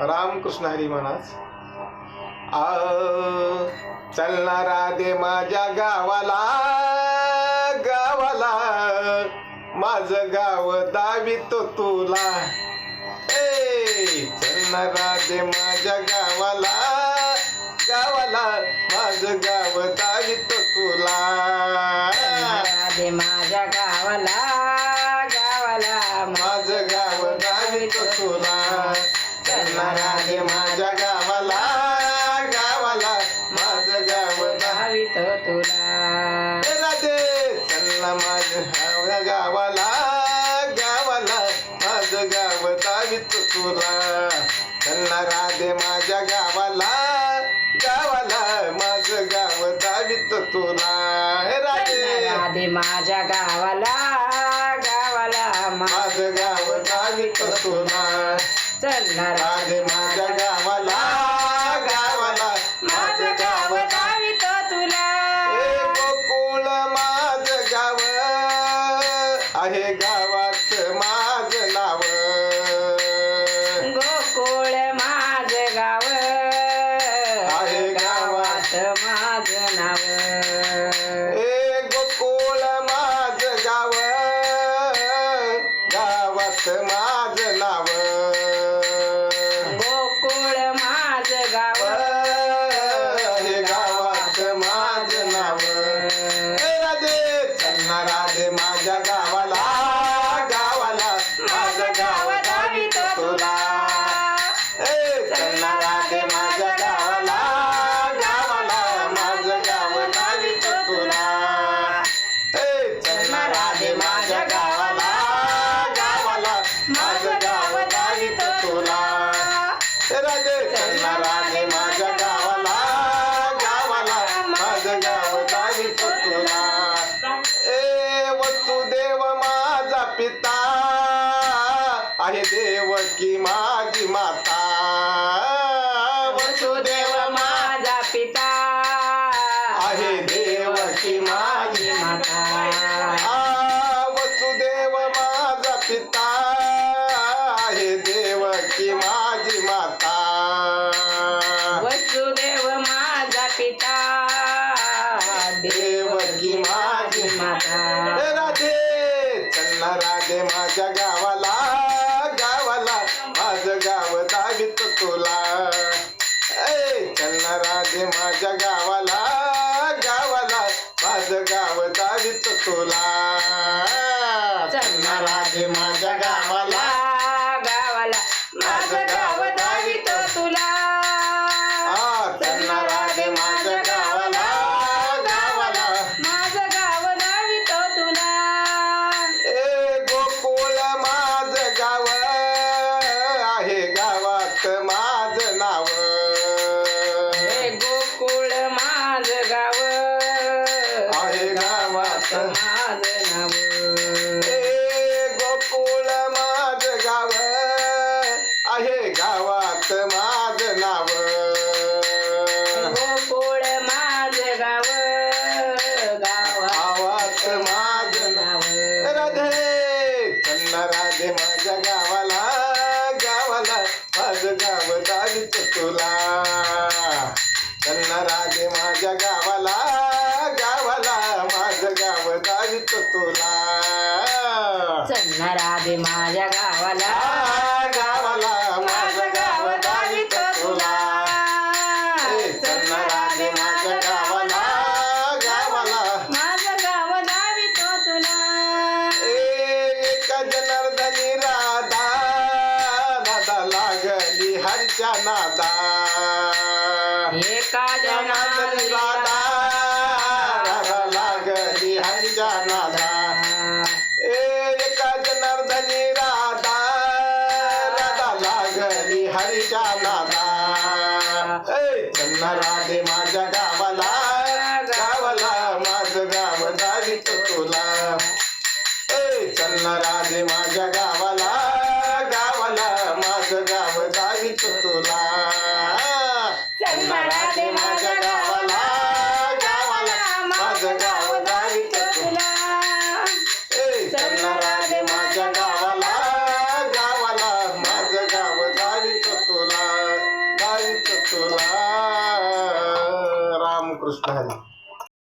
रामकृष्ण हरी महाराज. आ चलणारा दे माझ्या गावाला गावाला. माझं गाव दावितो तुला. ए चलणारा दे माझ्या गावाला गावाला. माझं गाव दावितो तुला. राधे माझ्या गाव दे माझ्या गावाला गावाला. माझं गाव गावित तुला. राधे. चलना माझ्या गावाला गावाला. माझं गाव दावित तुला. चलना राधे माझ्या गावाला गावाला. माझं गाव दावित तुला. राधे. राधे माझ्या गावाला गावाला. माझं गाव दावित तुला. चलणार राधे माझ्या गावाला गावाला. माझं गाव गावित तुला. हे गोकुळ माझं गाव. आहे गावात माझं नाव. गोकुळ माझ गाव. आहे गावात माझ नाव. हे गोकुळ माझं गाव. गावात माझं देवकी माझी माता. वसुदेव माझा पिता. आहे देवकी माझी माता. वसुदेव माझा पिता. आहे देवकी माझी माता. वसुदेव माझा पिता. देवकी माझी माता. राधे चलना राधे माझ्या माझ्या गावाला गावाला माझं गाव दावित तुला चलना माझ्या गावाला. गावात माझ नाव. गोकुळ माझ गाव. गावात गावात माझ नाव. नाव राधे चन्ना राधे माझ्या गावाला गावाला माझं गाव दावित तुला. चन्ना राधे माझ्या गावाला गावाला माझं गाव दावित तुला. चन्ना राधे माझ्या गावाला हरच्या नादा एका जनाला राधा राधा लागली हरच्या नादा एक जनार्दनी राधा. राधा लागली हरच्या नादा ए चन्ना राधे माझ्या गावाला. गावाला माझं गाव दावित राधे